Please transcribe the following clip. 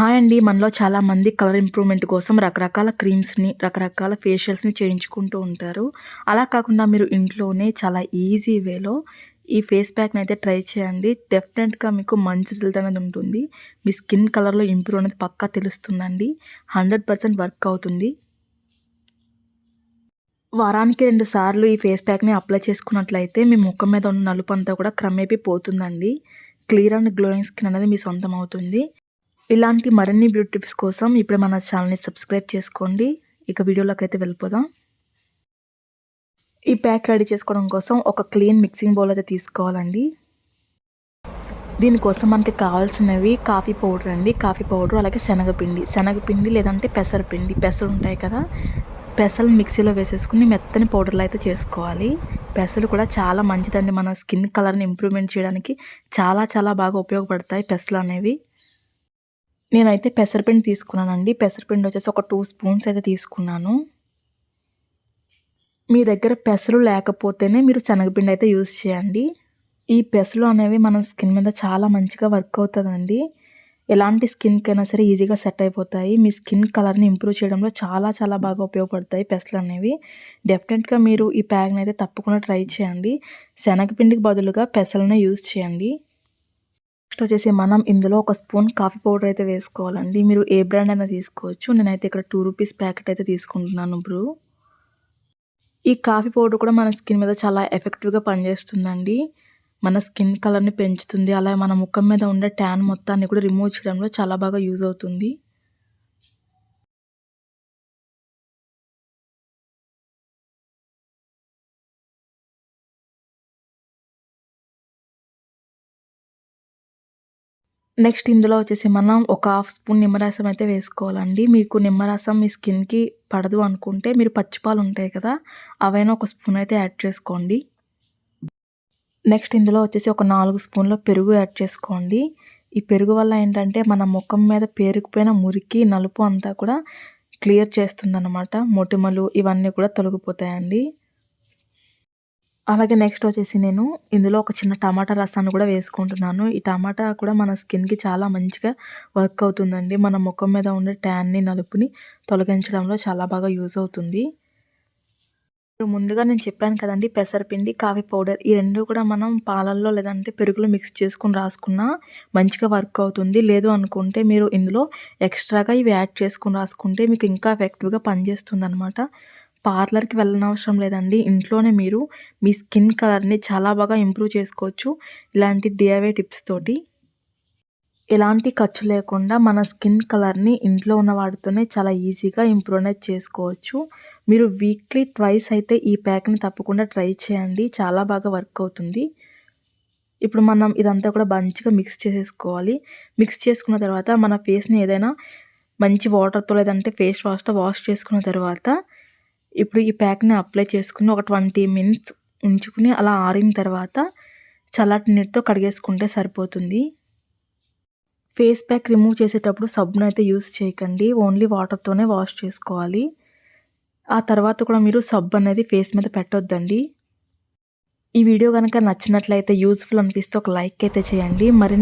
Hi అండి. మనలో చాలామంది కలర్ ఇంప్రూవ్మెంట్ కోసం రకరకాల క్రీమ్స్ని రకరకాల ఫేషియల్స్ని చేయించుకుంటూ ఉంటారు. అలా కాకుండా మీరు ఇంట్లోనే చాలా ఈజీ వేలో ఈ ఫేస్ ప్యాక్ని అయితే ట్రై చేయండి. డెఫినెట్గా మీకు మంచి రిజల్ట్ అనేది ఉంటుంది. మీ స్కిన్ కలర్లో ఇంప్రూవ్ అనేది పక్కా తెలుస్తుందండి. హండ్రెడ్ పర్సెంట్ వర్క్ అవుతుంది. వారానికి రెండు సార్లు ఈ ఫేస్ ప్యాక్ని అప్లై చేసుకున్నట్లయితే మీ ముఖం మీద ఉన్న నలుపు అంతా కూడా క్రమేపీ పోతుందండి. క్లియర్ అండ్ గ్లోయింగ్ స్కిన్ అనేది మీ సొంతం అవుతుంది. ఇలాంటి మరిన్ని బ్యూటీ టిప్స్ కోసం ఇప్పుడు మన ఛానల్ని సబ్స్క్రైబ్ చేసుకోండి. ఇక వీడియోలోకి అయితే వెళ్ళిపోదాం. ఈ ప్యాక్ రెడీ చేసుకోవడం కోసం ఒక క్లీన్ మిక్సింగ్ బౌల్ అయితే తీసుకోవాలండి. దీనికోసం మనకి కావాల్సినవి కాఫీ పౌడర్ అండి. కాఫీ పౌడర్ అలాగే శనగపిండి. శనగపిండి లేదంటే పెసరపిండి. పెసలు ఉంటాయి కదా. పెసలు మిక్సీలో వేసేసుకుని మెత్తని పౌడర్లు అయితే చేసుకోవాలి. పెసలు కూడా చాలా మంచిదండి. మన స్కిన్ కలర్ని ఇంప్రూవ్మెంట్ చేయడానికి చాలా చాలా బాగా ఉపయోగపడతాయి పెసలు అనేవి. నేనైతే పెసరపిండి తీసుకున్నానండి. పెసరపిండి వచ్చేసి ఒక టూ స్పూన్స్ అయితే తీసుకున్నాను. మీ దగ్గర పెసలు లేకపోతేనే మీరు శనగపిండి అయితే యూస్ చేయండి. ఈ పెసలు అనేవి మన స్కిన్ మీద చాలా మంచిగా వర్క్ అవుతుందండి. ఎలాంటి స్కిన్కైనా సరే ఈజీగా సెట్ అయిపోతాయి. మీ స్కిన్ కలర్ని ఇంప్రూవ్ చేయడంలో చాలా చాలా బాగా ఉపయోగపడతాయి పెసలు అనేవి. డెఫినెట్గా మీరు ఈ ప్యాక్ని అయితే తప్పకుండా ట్రై చేయండి. శనగపిండికి బదులుగా పెసలనే యూజ్ చేయండి. నెక్స్ట్ వచ్చేసి మనం ఇందులో ఒక స్పూన్ కాఫీ పౌడర్ అయితే వేసుకోవాలండి. మీరు ఏ బ్రాండ్ అయినా తీసుకోవచ్చు. నేనైతే ఇక్కడ టూ రూపీస్ ప్యాకెట్ అయితే తీసుకుంటున్నాను బ్రూ. ఈ కాఫీ పౌడర్ కూడా మన స్కిన్ మీద చాలా ఎఫెక్టివ్గా పనిచేస్తుందండి. మన స్కిన్ కలర్ని పెంచుతుంది. అలాగే మన ముఖం మీద ఉండే ట్యాన్ మొత్తాన్ని కూడా రిమూవ్ చేయడంలో చాలా బాగా యూజ్ అవుతుంది. నెక్స్ట్ ఇందులో వచ్చేసి మనం ఒక హాఫ్ స్పూన్ నిమ్మరసం అయితే వేసుకోవాలండి. మీకు నిమ్మరసం మీ స్కిన్కి పడదు అనుకుంటే మీరు పచ్చిపాలు ఉంటాయి కదా అవైనా ఒక స్పూన్ అయితే యాడ్ చేసుకోండి. నెక్స్ట్ ఇందులో వచ్చేసి ఒక నాలుగు స్పూన్ల పెరుగు యాడ్ చేసుకోండి. ఈ పెరుగు వల్ల ఏంటంటే మన ముఖం మీద పేరుకుపోయిన మురికి నలుపు అంతా కూడా క్లియర్ చేస్తుందన్నమాట. మొటిమలు ఇవన్నీ కూడా తొలగిపోతాయండి. అలాగే నెక్స్ట్ వచ్చేసి నేను ఇందులో ఒక చిన్న టమాటా రసాన్ని కూడా వేసుకుంటున్నాను. ఈ టమాటా కూడా మన స్కిన్కి చాలా మంచిగా వర్క్ అవుతుందండి. మన ముఖం మీద ఉండే ట్యాన్ని నలుపుని తొలగించడంలో చాలా బాగా యూజ్ అవుతుంది. ముందుగా నేను చెప్పాను కదండి పెసరపిండి కాఫీ పౌడర్ ఈ రెండు కూడా మనం పాలల్లో లేదంటే పెరుగులో మిక్స్ చేసుకుని రాసుకున్నా మంచిగా వర్క్ అవుతుంది. లేదు అనుకుంటే మీరు ఇందులో ఎక్స్ట్రాగా ఇవి యాడ్ చేసుకుని రాసుకుంటే మీకు ఇంకా ఎఫెక్టివ్గా పనిచేస్తుంది అనమాట పార్లర్కి వెళ్ళనవసరం లేదండి. ఇంట్లోనే మీరు మీ స్కిన్ కలర్ని చాలా బాగా ఇంప్రూవ్ చేసుకోవచ్చు. ఇలాంటి డిఐవై టిప్స్ తోటి. ఎలాంటి ఖర్చు లేకుండా మన స్కిన్ కలర్ని ఇంట్లో ఉన్న వాటితోనే చాలా ఈజీగా ఇంప్రూవ్ అనేది చేసుకోవచ్చు. మీరు వీక్లీ ట్వైస్ అయితే ఈ ప్యాక్ని తప్పకుండా ట్రై చేయండి. చాలా బాగా వర్క్ అవుతుంది. ఇప్పుడు మనం ఇదంతా కూడా మంచిగా మిక్స్ చేసేసుకోవాలి. మిక్స్ చేసుకున్న తర్వాత మన ఫేస్ని ఏదైనా మంచి వాటర్తో లేదంటే ఫేస్ వాష్తో వాష్ చేసుకున్న తర్వాత ఇప్పుడు ఈ ప్యాక్ని అప్లై చేసుకుని ఒక ట్వంటీ మినిట్స్ ఉంచుకుని అలా ఆరిన తర్వాత చల్లటి నీటితో కడిగేసుకుంటే సరిపోతుంది. ఫేస్ ప్యాక్ రిమూవ్ చేసేటప్పుడు సబ్బును అయితే యూస్ చేయకండి. ఓన్లీ వాటర్తోనే వాష్ చేసుకోవాలి. ఆ తర్వాత కూడా మీరు సబ్బు అనేది ఫేస్ మీద పెట్టొద్దండి. ఈ వీడియో కనుక నచ్చినట్లయితే యూస్ఫుల్ అనిపిస్తే ఒక లైక్ అయితే చేయండి. మరి